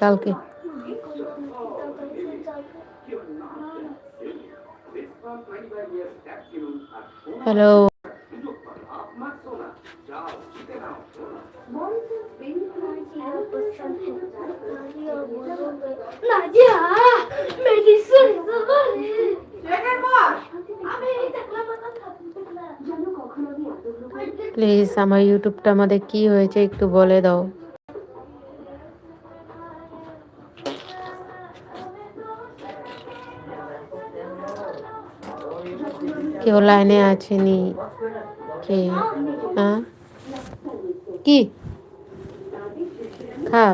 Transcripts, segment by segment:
কালকে। Hello please আমার ইউটিউবটা আমাদের কি হয়েছে একটু বলে দাও। কেউ লাইনে আছেনি। কে? হ্যাঁ কি? খা।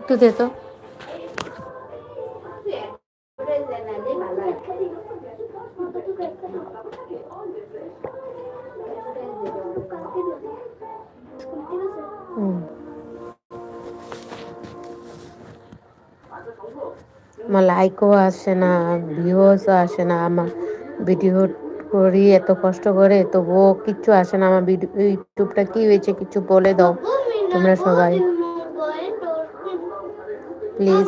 একটু দে তো। আমার লাইকও আসে না ভিউসও আসে না, আমার ভিডিও করি এত কষ্ট করে, তবুও কিচ্ছু আসে না। আমার ভিডিও ইউটিউবটা কি হয়েছে কিছু বলে দাও, তোমরা সবাই। Please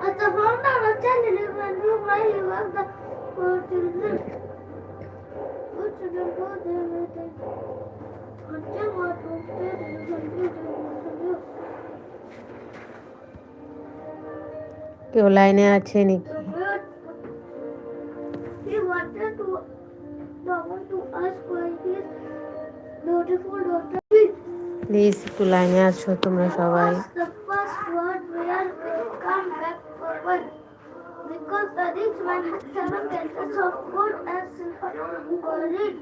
Hatta falan da anlatacağım. Ben bu olayı yıllarda öldürdüm. কেউ লাইনে আছে নাকি He wanted to, Baba to ask why his beautiful daughter please একটু লাইনে আছো তোমরা সবাই was the first word where we come back forward. Because the rich man had seven gallons of gold and silver buried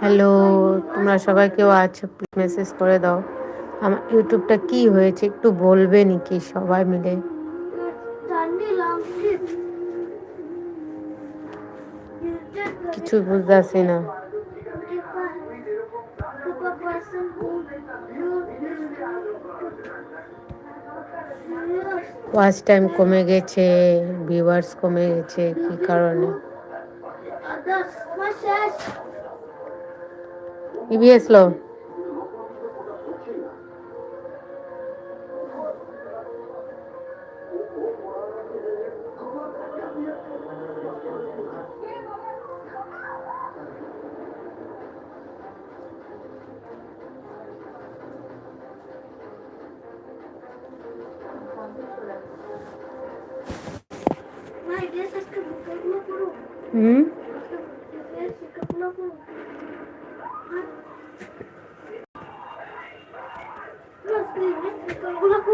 Hello তোমরা সবাই কেউ আছো message করে দাও। আমার ইউটিউবটা কি হয়েছে একটু বলবে নাকি সবাই মিলে. কিছু বুঝতেছি না। ওয়াচ টাইম কমে গেছে ভিউয়ার্স কমে গেছে কি কারণে? ইবিএস লো হুম।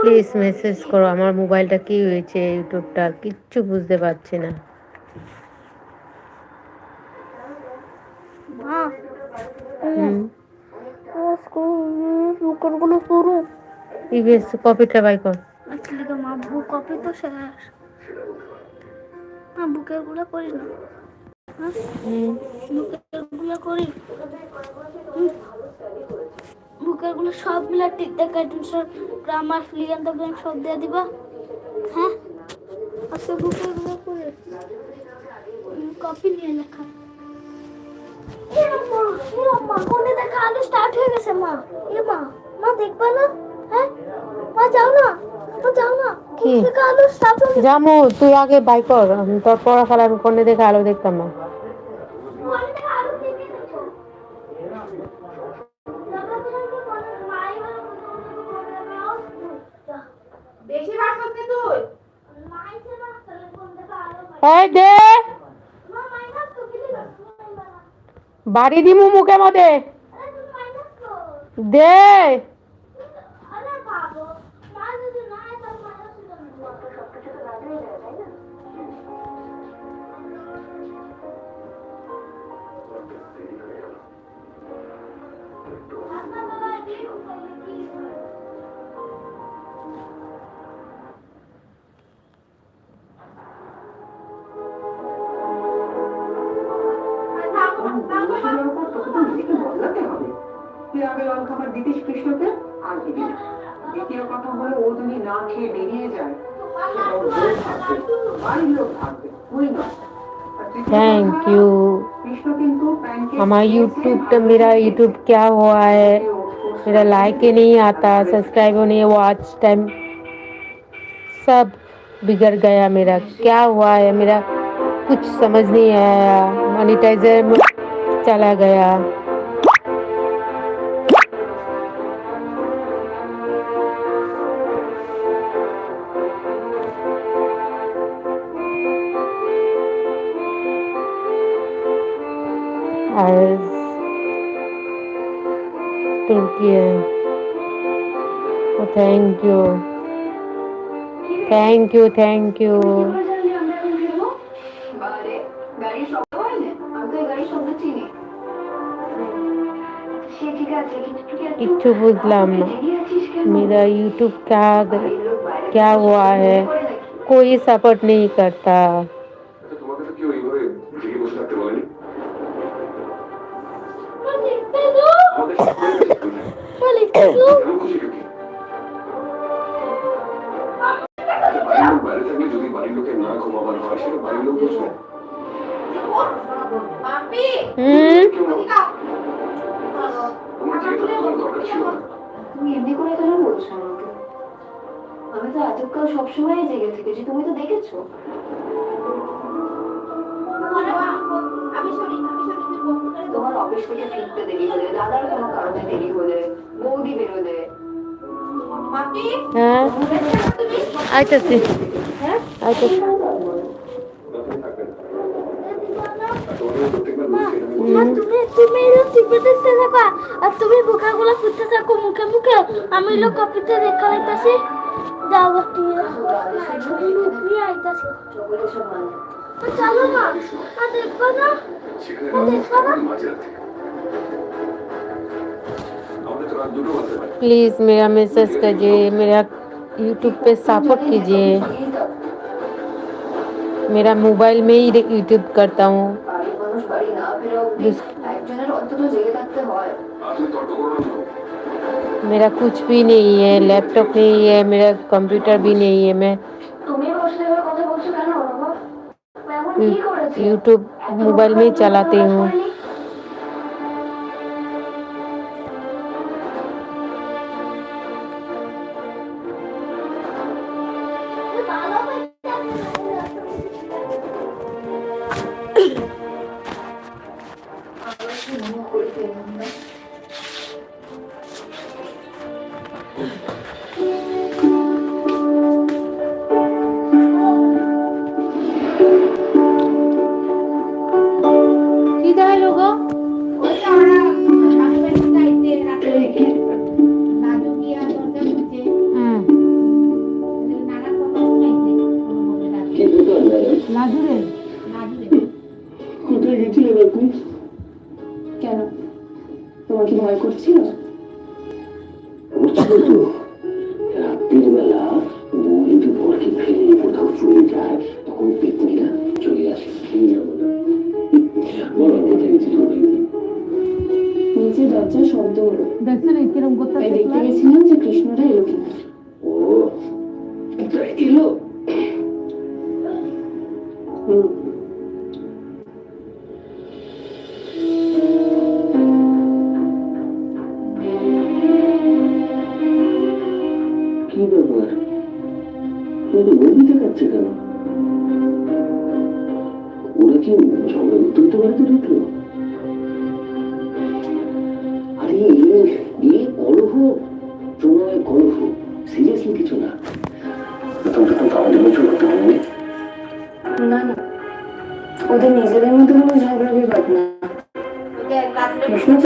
প্লিজ মেসেজ করো আমার মোবাইলটা কি হয়েছে ইউটিউবটা কিচ্ছু বুঝতে পারছি না। ইবিএস কপিটা বাই কর। বুক কপি তো শেষ। বুকেরগুলো করি না। হ্যাঁ গুলো করি। হুম। বুকেরগুলো সবগুলো ঠিক দেখে গ্রামার ফ্লিয়ান দেখবেন সব দিয়ে দিবা। হ্যাঁ? আচ্ছা বুকেরগুলো করে কপি নিয়ে লেখা কোনে আলু স্টার্ট গেছে মা। এ মা মা দেখবা না? হ্যাঁ? মা যাও না। মা যাও না। কি? হয়ে জামু তুই আগে বাই কর। তোর পড়া আমি ফোনে দেখে আলো দেখতাম না। দে। বাড়ি দিমু মুখে মধ্যে দে। বসের উপর তোকে তো নিজেকে বদলাতে হবে তুই আগে লঙ্কা খাবার দিতিস কৃষ্ণকে আর দিবি না। দ্বিতীয় কথা হলো ও যদি না খেয়ে বেরিয়ে যায় সেটা ওর বউ থাকবে বাড়ির লোক থাকবে তুই নয় আর তৃতীয় थैंक কথা, यू কৃষ্ণ কিন্তু pancake हमारा খেয়েছে, यूट्यूब ভালো पे मेरा খেয়েছে। यूट्यूब क्या हुआ है সে ওটস मेरा लाइक ही नहीं आता सब्सक्राइब नहीं वॉच टाइम सब बिगड़ गया मेरा क्या हुआ है मेरा कुछ समझ नहीं आया मोनिटाइजर में चला गया। Thank you thank you thank you চিনি किच्छु बुझलम मेरा यूट्यूब क्या क्या हुआ है? कोई सपोर्ट नहीं करता। সবসময় জেগে থেকেছি তুমি তো দেখেছ। তোমার অফিস থেকে ফিরতে দেরি হলে দাদার কোনো কারণে দেরি হলে বৌদি বেরোলে। হ্যাঁ। আইতাছি। আইতাছি। আমি তুমি থাকো আর তুমি বোকাগুলো ফুটতে থাকো মুখে মুখে। আমি লোক কপিতে রেখা লাইতাছি দাও বাটি তুমি আইতাছি চকলেট সব মানে চলো না আর দেখবো না সেখানে মাঝে রাত থেকে আমাদের তো রাত দুটো বাজতে পারে प्लीज़ मेरा मैसेज कीजिए मेरा यूट्यूब पे सपोर्ट कीजिए मेरा मोबाइल में ही यूट्यूब करता हूँ বাড়ির मेरा कुछ भी नहीं है लैपटॉप नहीं है मेरा कंप्यूटर भी नहीं है मैं यूट्यूब मोबाइल में चलाती हूँ। বিদায় হলো গো কেন তোমার কি ভয় করছিল রাত্রির বেলা বউ যদি ঘরকে কোথাও চলে যায় তখন পেতনিরা চলে আসে খেয়ে নিচে দরজার শব্দ হলো। দেখছেন কিরম করতে দেখতে গেছিলাম যে কৃষ্ণরা এলো কিনা। ও তা এলো? ওরা কি ঝগড়া উত্তরিত বাড়িতে ঢুকলো?